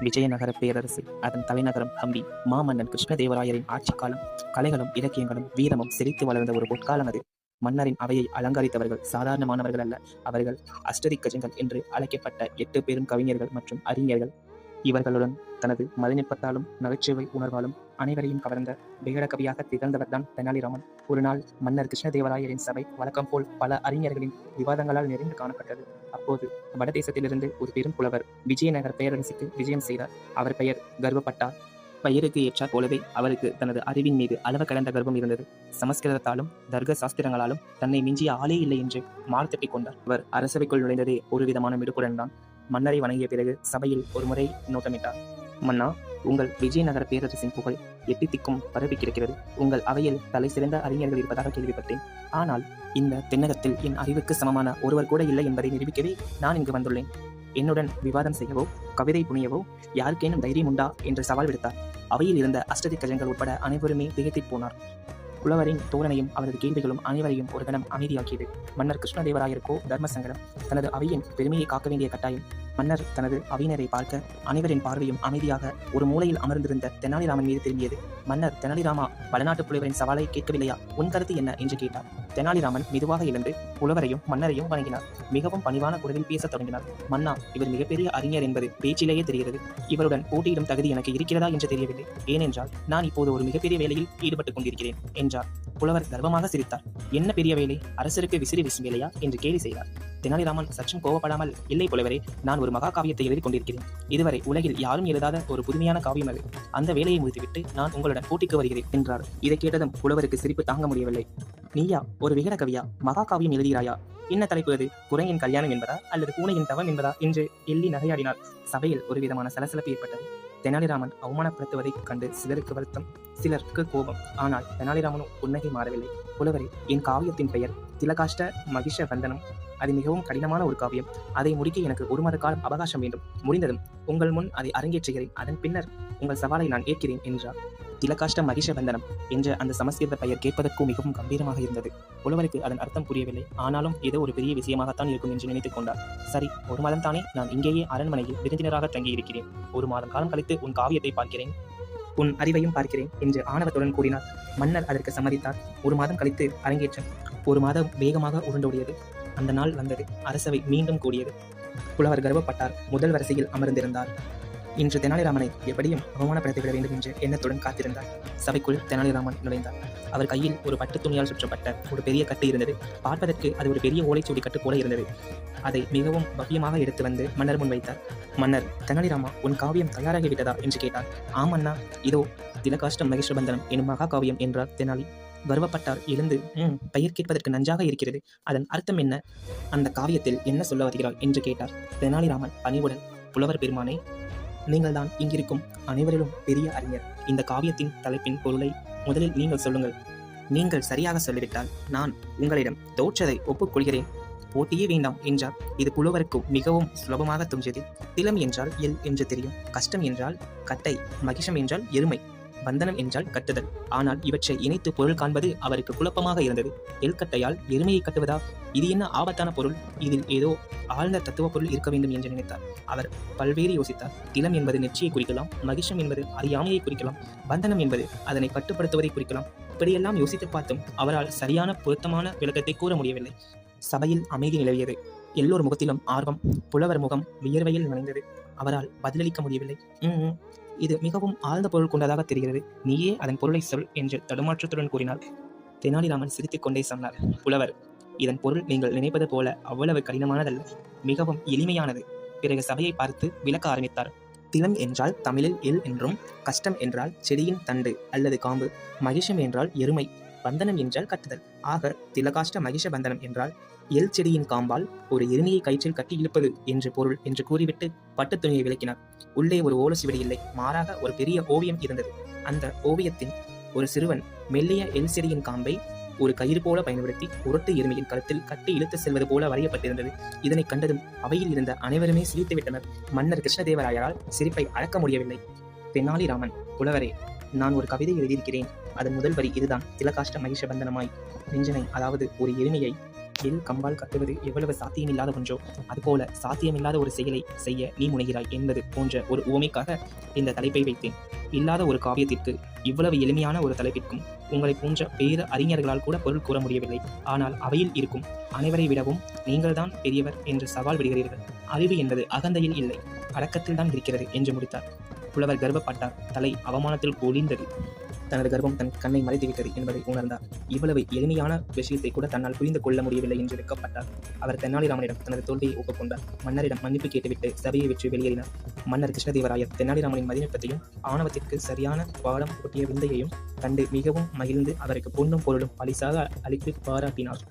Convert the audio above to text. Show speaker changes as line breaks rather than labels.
விஜயநகர பேரரசு அதன் தலைநகரம் ஹம்பி மாமன்னன் கிருஷ்ணதேவராயரின் ஆட்சி காலம் கலைகளும் இலக்கியங்களும் வீரமும் சிரித்து வளர்ந்த ஒரு பொற்காலம் அது மன்னரின் அவையை அலங்கரித்தவர்கள் சாதாரணமானவர்கள் அல்ல. அவர்கள் அஷ்டதிக்கஜங்கள் என்று அழைக்கப்பட்ட எட்டு பெரும் கவிஞர்கள் மற்றும் அறிஞர்கள். இவர்களுடன் தனது மதிநுட்பத்தாலும் நகைச்சுவை உணர்வாலும் அனைவரையும் கவர்ந்த விகட கவியாக திகழ்ந்தவர்தான் தெனாலிராமன். ஒரு நாள் மன்னர் கிருஷ்ணதேவராயரின் சபை வழக்கம் போல் பல அறிஞர்களின் விவாதங்களால் நிறைந்து காணப்பட்டது. அப்போது வடதேசத்திலிருந்து ஒரு பெரும் புலவர் விஜயநகர பேரரசுக்கு விஜயம் செய்தார். அவர் பெயர் கர்வப்பட்டார் பெயருக்கு ஏற்றாற் போலவே அவருக்கு தனது அறிவின் மீது அளவு கடந்த கர்வம் இருந்தது. சமஸ்கிருதத்தாலும் தர்க்க சாஸ்திரங்களாலும் தன்னை மிஞ்சிய ஆளே இல்லை என்று மார்த்தட்டிக் கொண்டார். அவர் அரசவைக்குள் நுழைந்ததே ஒரு விதமான மிடுக்குடன் தான் மன்னரை வணங்கிய பிறகு சபையில் ஒரு முறை நோட்டமிட்டார். மன்னா உங்கள் விஜயநகர பேரரசின் புகழ் எட்டி திக்கும் பரவி கிடக்கிறது. உங்கள் அவையில் தலை சிறந்த அறிஞர்கள் இருப்பதாக கேள்விப்பட்டேன். ஆனால் இந்த தென்னகத்தில் என் அறிவுக்கு சமமான ஒருவர் கூட இல்லை என்பதை நிரூபிக்கவே நான் இங்கு வந்துள்ளேன். என்னுடன் விவாதம் செய்யவோ கவிதை புனியவோ யாருக்கேனும் தைரியம் உண்டா? என்று சவால் விடுத்தார். அவையில் இருந்த அஷ்டதி கஜங்கள் உட்பட அனைவருமே திகைத்துப் போனார். புலவரின் தோரணையும் அவரது கேள்விகளும் அனைவரையும் ஒரு கணம் அமைதியாக்கியது. மன்னர் கிருஷ்ணதேவராயருக்கோ தர்மசங்கரம் தனது அவையின் பெருமையை காக்க வேண்டிய கட்டாயம். மன்னர் தனது அவையினரை பார்க்க அனைவரின் பார்வையும் அமைதியாக ஒரு மூலையில் அமர்ந்திருந்த தெனாலிராமன் மீது திரும்பியது. மன்னர் தெனாலிராமா வடநாட்டு புலவரின் சவாலை கேட்கவில்லையா? உன் கருத்து என்ன? என்று கேட்டார். தெனாலிராமன் மெதுவாக எழுந்து புலவரையும் மன்னரையும் வணங்கினார். மிகவும் பணிவான குரலில் பேசத் தொடங்கினார். மன்னா இவர் மிகப்பெரிய அறிஞர் என்பது பேச்சிலேயே தெரிகிறது. இவருடன் போட்டியிடும் தகுதி எனக்கு இருக்கிறதா என்று தெரியவில்லை. ஏனென்றால் நான் இப்போது ஒரு மிகப்பெரிய வேலையில் ஈடுபட்டுக் கொண்டிருக்கிறேன். என்றார். புலவர் கர்வமாக சிரித்தார். என்ன பெரிய வேலை? அரசருக்கு விசிறி வீசும் வேலையா? என்று கேலி செய்தார். தெனாலிராமன் சற்றும் கோவப்படாமல் இல்லை புலவரே நான் ஒரு மகா காவியத்தை எழுதி கொண்டிருக்கிறேன். இதுவரை உலகில் யாரும் எழுதாத ஒரு புதுமையான காவியம் அது. அந்த வேலையை முடித்துவிட்டு நான் உங்களுடன் போட்டிக்கு வருகிறேன் என்றார். இதை கேட்டதும் புலவருக்கு சிரிப்பு தாங்க முடியவில்லை. நீயா ஒரு விகட கவியா மகா காவியம் எழுதுகிறாயா? என்ன தலைப்பு அது? குரங்கின் கல்யாணம் என்பதா? அல்லது பூனையின் தவம் என்பதா? என்று எள்ளி நகையாடினார். சபையில் ஒரு விதமான சலசலப்பு ஏற்பட்டது. தெனாலிராமன் அவமானப்படுத்துவதைக் கண்டு சிலருக்கு வருத்தம் சிலருக்கு கோபம். ஆனால் தெனாலிராமனும் புன்னகை மாறவில்லை. புலவரே என் காவியத்தின் பெயர் திலகாஷ்ட மகிஷ வந்தனம் அது மிகவும் கடினமான ஒரு காவியம். அதை முடிக்க எனக்கு ஒரு மாத காலம் அவகாசம் வேண்டும். முடிந்ததும் உங்கள் முன் அதை அரங்கேற்றுகிறேன். அதன் பின்னர் உங்கள் சவாலை நான் ஏற்கிறேன் என்றார். திலகாஷ்ட மகிஷவந்தனம் என்ற அந்த சமஸ்கிருத பெயர் கேட்பதற்கும் மிகவும் கம்பீரமாக இருந்தது. புலவருக்கு அதன் அர்த்தம் புரியவில்லை. ஆனாலும் ஏதோ ஒரு பெரிய விஷயமாகத்தான் இருக்கும் என்று நினைத்துக் கொண்டார். சரி ஒரு மாதம் தானே நான் இங்கேயே அரண்மனையில் விருந்தினராக தங்கியிருக்கிறேன். ஒரு மாதம் காலம் கழித்து உன் காவியத்தை பார்க்கிறேன். உன் அறிவையும் பார்க்கிறேன் என்று ஆணவத்துடன் கூறினார். மன்னர் அதற்கு சம்மதித்தார். ஒரு மாதம் கழித்து அரங்கேற்றம். ஒரு மாதம் வேகமாக உருண்டோடியது. அந்த நாள் வந்தது. அரசவை மீண்டும் கூடியது. புலவர் கர்வப்பட்டார். முதல் வரிசையில் அமர்ந்திருந்தார். இன்று தெனாலிராமனை எப்படியும் அவமானப்படுத்தி விட வேண்டும் என்று எண்ணத்துடன் காத்திருந்தார். சபைக்குள் தெனாலிராமன் நுழைந்தார். அவர் கையில் ஒரு பட்டு துணியால் சுற்றப்பட்ட ஒரு பெரிய கட்டு இருந்தது. பார்ப்பதற்கு அது ஒரு பெரிய ஓலைச்சுவடி கட்டு போல இருந்தது. அதை மிகவும் பவ்யமாக எடுத்து வந்து மன்னர் முன் வைத்தார். மன்னர் தெனாலிராமா உன் காவியம் தயாராகிவிட்டதா? என்று கேட்டார். ஆம் அண்ணா. இதோ திலகாஷ்டம் மகேஸ்வரபந்தனம் எனும் மகா காவியம் என்றார் தெனாலி. கர்வப்பட்டார் எழுந்து உம் பெயர் கேட்பதற்கு நன்றாக இருக்கிறது. அதன் அர்த்தம் என்ன? அந்த காவியத்தில் என்ன சொல்ல வருகிறார் என்று கேட்டார். தெனாலிராமன் பணிவுடன் புலவர் பெருமானை நீங்கள் தான் இங்கிருக்கும் அனைவரிலும் பெரிய அறிஞர். இந்த காவியத்தின் தலைப்பின் பொருளை முதலில் நீங்கள் சொல்லுங்கள். நீங்கள் சரியாக சொல்லிவிட்டால் நான் உங்களிடம் தோற்றதை ஒப்புக்கொள்கிறேன். போட்டியே வேண்டாம் என்றார். இது புலவருக்கு மிகவும் சுலபமாக தோன்றியது. திலம் என்றால் எல் என்று தெரியும். கஷ்டம் என்றால் கட்டை. மகிஷம் என்றால் எருமை. பந்தனம் என்றால் கட்டுதல். ஆனால் இவற்றை இணைத்து பொருள் காண்பது அவருக்கு குழப்பமாக இருந்தது. எல்கட்டையால் எருமையை கட்டுவதா? இது என்ன ஆபத்தான பொருள்? இதில் ஏதோ ஆழ்ந்த தத்துவ பொருள் இருக்க வேண்டும் என்று நினைத்தார். அவர் பல்வேறு யோசித்தார். திலம் என்பது நெற்றியை குறிக்கலாம் மகிஷம் என்பது அறியாமையை குறிக்கலாம் பந்தனம் என்பது அதனை கட்டுப்படுத்துவதை குறிக்கலாம். இப்படியெல்லாம் யோசித்து பார்த்தும் அவரால் சரியான பொருத்தமான விளக்கத்தை கூற முடியவில்லை. சபையில் அமைதி நிலவியது. எல்லோர் முகத்திலும் ஆர்வம் புலவர் முகம் வியர்வையில் நனைந்தது. அவரால் பதிலளிக்க முடியவில்லை. இது மிகவும் ஆழ்ந்த பொருள் கொண்டதாக தெரிகிறது. நீயே அதன் பொருளை சொல் என்று தடுமாற்றத்துடன் கூறினார் தெனாலிராமன் சிரித்துக் கொண்டே சொன்னார் புலவர் இதன் பொருள் நீங்கள் நினைப்பது போல அவ்வளவு கடினமானதல்ல. மிகவும் எளிமையானது. பிறகு சபையை பார்த்து விளக்க ஆரம்பித்தார். திலம் என்றால் தமிழில் எல் என்றும் கஷ்டம் என்றால் செடியின் தண்டு அல்லது காம்பு மகிஷம் என்றால் எருமை பந்தனம் என்றால் கட்டுதல். ஆக திலகாஷ்ட மகிஷ பந்தனம் என்றால் எல் செடியின் காம்பால் ஒரு எருமையை கயிற்றில் கட்டி இழுப்பது என்று பொருள் என்று கூறிவிட்டு பட்டு துணியை விளக்கினார். உள்ளே ஒரு ஓலசுவடி இல்லை. மாறாக ஒரு பெரிய ஓவியம் இருந்தது. அந்த ஓவியத்தின் ஒரு சிறுவன் மெல்லிய எல் செடியின் காம்பை ஒரு கயிறு போல பயன்படுத்தி உரட்டு எருமையின் கழுத்தில் கட்டி இழுத்து செல்வது போல வரையப்பட்டிருந்தது. இதனை கண்டதும் அவையில் இருந்த அனைவருமே சிரித்து விட்டனர். மன்னர் கிருஷ்ணதேவராயரால் சிரிப்பை அடக்க முடியவில்லை. தெனாலிராமன் புலவரே நான் ஒரு கவிதை எழுதியிருக்கிறேன். அதன் முதல் வரி இதுதான். திலகாஷ்ட மகிஷ பந்தனமாய் நெஞ்சனை அதாவது ஒரு எருமையை எல் கம்பால் கட்டுவது எவ்வளவு சாத்தியமில்லாத ஒன்றோ அதுபோல சாத்தியமில்லாத ஒரு செயலை செய்ய நீ முனைகிறாய் என்பது போன்ற ஒரு உவமைக்காக இந்த தலைப்பை வைத்தேன். இல்லாத ஒரு காவியத்திற்கு இவ்வளவு எளிமையான ஒரு தலைப்பிற்கும் உங்களை போன்ற பேர அறிஞர்களால் கூட பொருள் கூற முடியவில்லை. ஆனால் அவையில் இருக்கும் அனைவரை விடவும் நீங்கள்தான் பெரியவர் என்று சவால் விடுகிறீர்கள். அறிவு என்பது அகந்தையில் இல்லை. அடக்கத்தில் தான் இருக்கிறது என்று முடித்தார். புலவர் கர்வப்பட்டார். தலை அவமானத்தில் ஒளிந்தது. தனது கர்ப்பம் தன் கண்ணை மறைத்துவிட்டது என்பதை உணர்ந்தார். இவ்வளவு எளிமையான விஷயத்தை கூட தன்னால் புரிந்து கொள்ள முடியவில்லை என்று வெட்கப்பட்டார். அவர் தென்னாலிராமனிடம் தனது தோல்வியை ஒப்புக்கொண்டார். மன்னரிடம் மன்னிப்பு கேட்டுவிட்டு சபையை விற்று வெளியேறினார். மன்னர் கிருஷ்ணதேவராயர் தென்னாலிராமனின் மதிநுட்பத்தையும் ஆணவத்திற்கு சரியான பாடம் ஒட்டிய விந்தையையும் கண்டு மிகவும் மகிழ்ந்து அவருக்கு பொன்னும் பொருளும் பரிசாக அளித்து பாராட்டினார்.